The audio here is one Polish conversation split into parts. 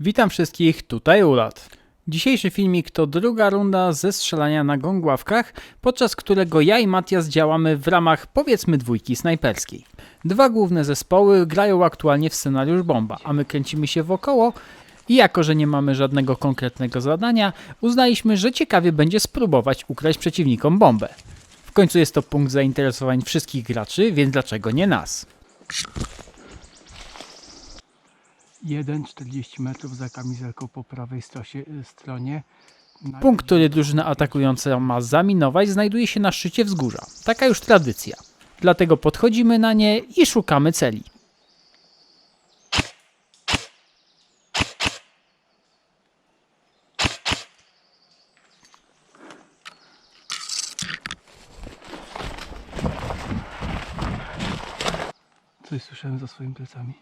Witam wszystkich, tutaj Ulat. Dzisiejszy filmik to druga runda ze strzelania na gongławkach, podczas którego ja i Matias działamy w ramach powiedzmy dwójki snajperskiej. Dwa główne zespoły grają aktualnie w scenariusz bomba, a my kręcimy się wokoło i jako, że nie mamy żadnego konkretnego zadania, uznaliśmy, że ciekawie będzie spróbować ukraść przeciwnikom bombę. W końcu jest to punkt zainteresowań wszystkich graczy, więc dlaczego nie nas? 1,40 metrów za kamizelką po prawej stosie, y, stronie. Punkt, który drużyna atakująca ma zaminować, znajduje się na szczycie wzgórza. Taka już tradycja. Dlatego podchodzimy na nie i szukamy celi. Coś słyszałem za swoimi plecami.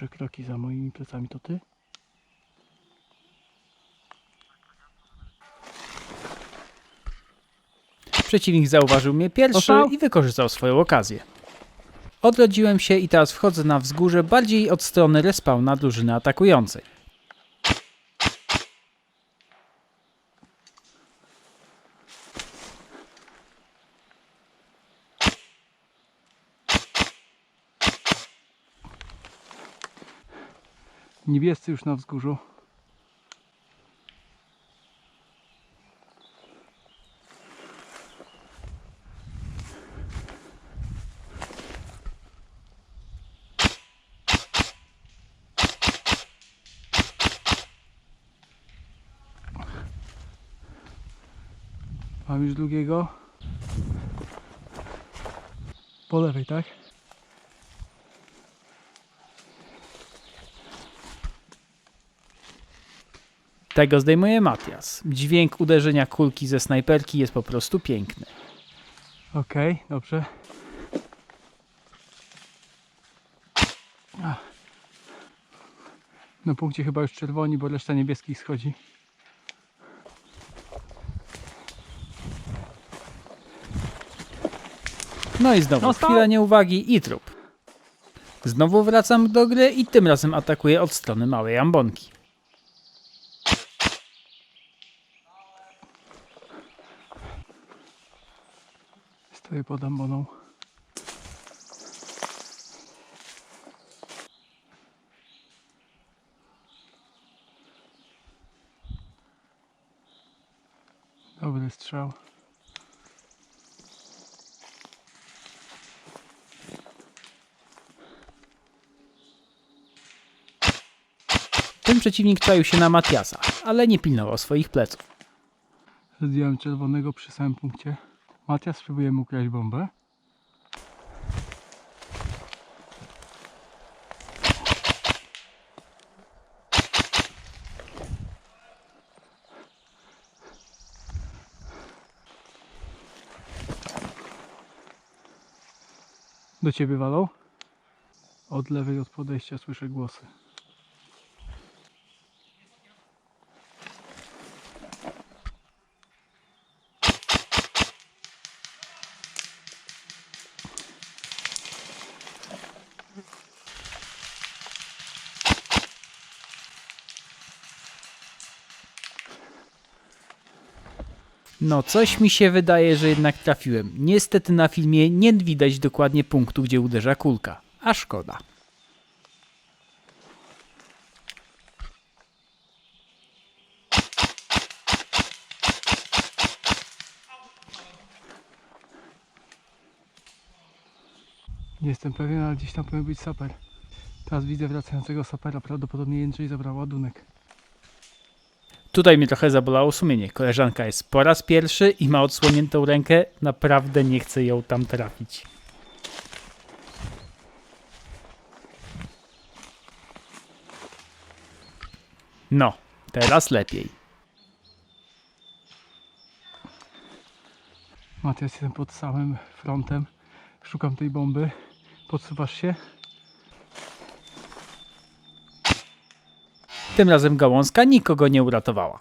Słyszę kroki za moimi plecami, to ty? Przeciwnik zauważył mnie pierwszy i wykorzystał swoją okazję. Odrodziłem się i teraz wchodzę na wzgórze bardziej od strony respawna drużyny atakującej. Niebiescy już na wzgórzu. Mam już drugiego. Po lewej, tak? Tego zdejmuje Matias. Dźwięk uderzenia kulki ze snajperki jest po prostu piękny. Okej, dobrze. Ach. Na punkcie chyba już czerwoni, bo reszta niebieskich schodzi. No i znowu Dostał? chwila nieuwagi i trup. Znowu wracam do gry i tym razem atakuję od strony małej ambonki. Stoję pod amboną. Dobry strzał. Ten przeciwnik czaił się na Matiasa, ale nie pilnował swoich pleców. Zdjąłem czerwonego przy samym punkcie. Matias, spróbujemy ukraść bombę. Do ciebie walą? Od lewej od podejścia słyszę głosy. No, coś mi się wydaje, że jednak trafiłem. Niestety na filmie nie widać dokładnie punktu, gdzie uderza kulka. A szkoda. Nie jestem pewien, ale gdzieś tam powinien być saper. Teraz widzę wracającego sapera. Prawdopodobnie Jędrzej zabrał ładunek. Tutaj mnie trochę zabolało sumienie. Koleżanka jest po raz pierwszy i ma odsłoniętą rękę. Naprawdę nie chcę ją tam trafić. No, teraz lepiej. Matias, jestem pod samym frontem. Szukam tej bomby. Podsuwasz się? Tym razem gałązka nikogo nie uratowała.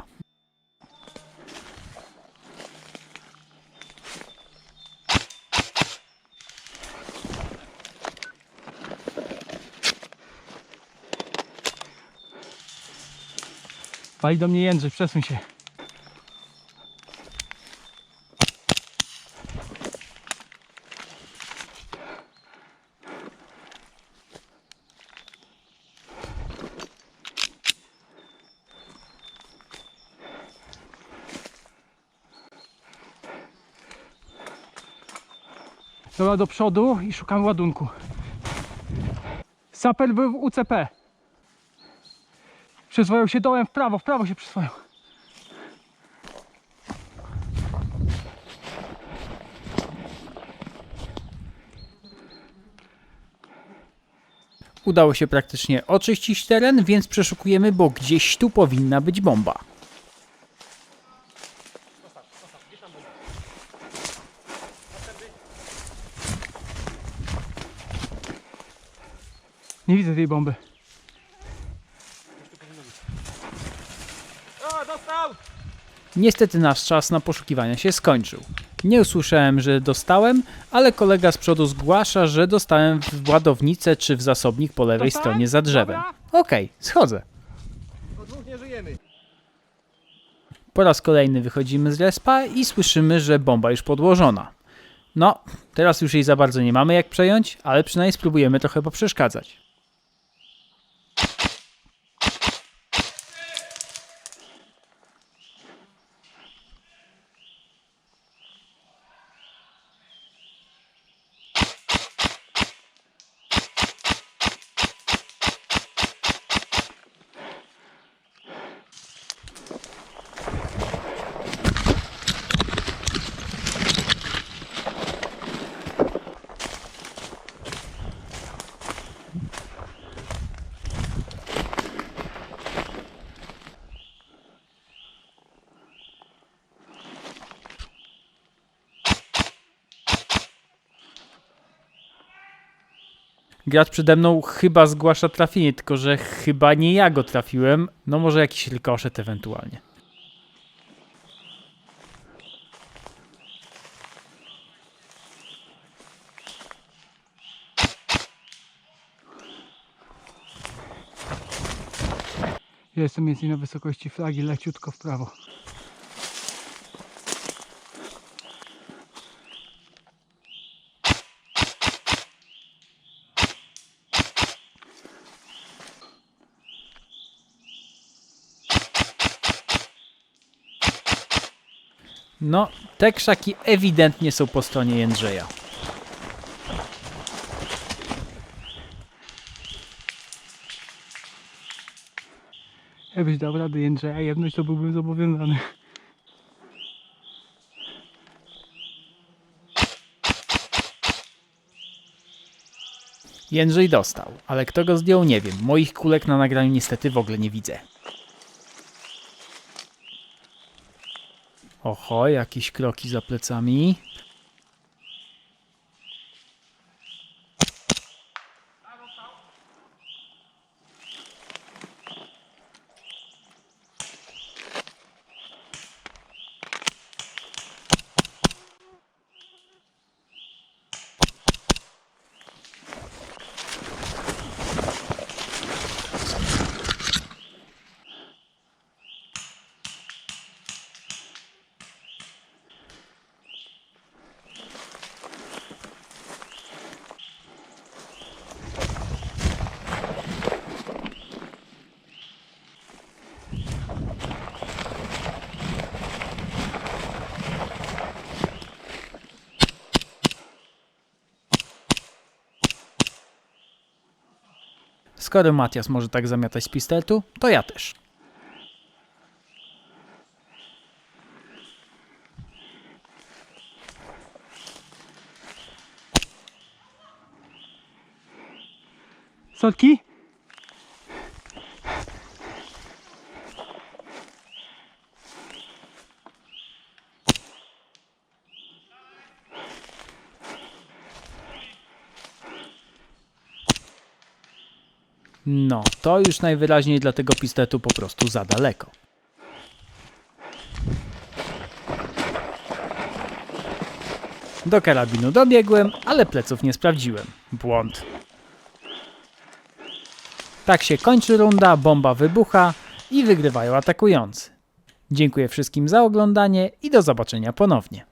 Wali do mnie Jędrzej, przesuń się. Dobra, do przodu i szukam ładunku. Saper był w UCP. Przyswoją się dołem w prawo, w prawo się przyswoją. Udało się praktycznie oczyścić teren, więc przeszukujemy, bo gdzieś tu powinna być bomba. Nie widzę tej bomby. Niestety nasz czas na poszukiwania się skończył. Nie usłyszałem, że dostałem, ale kolega z przodu zgłasza, że dostałem w ładownicę czy w zasobnik po lewej stronie za drzewem. Okej, schodzę. Po raz kolejny wychodzimy z respa i słyszymy, że bomba już podłożona. No, teraz już jej za bardzo nie mamy jak przejąć, ale przynajmniej spróbujemy trochę poprzeszkadzać. Gracz przede mną chyba zgłasza trafienie, tylko że chyba nie ja go trafiłem. No może jakiś rykoszet ewentualnie. Jestem więcej na wysokości flagi, leciutko w prawo. No, te krzaki ewidentnie są po stronie Jędrzeja. Jakbyś dał radę Jędrzeja jedność, to byłbym zobowiązany. Jędrzej dostał, ale kto go zdjął nie wiem. Moich kulek na nagraniu niestety w ogóle nie widzę. Oho, jakieś kroki za plecami. Skoro Matias może tak zamiatać z pistoletu, to ja też. Sorki? No, to już najwyraźniej dla tego pistoletu po prostu za daleko. Do karabinu dobiegłem, ale pleców nie sprawdziłem. Błąd. Tak się kończy runda, bomba wybucha i wygrywają atakujący. Dziękuję wszystkim za oglądanie i do zobaczenia ponownie.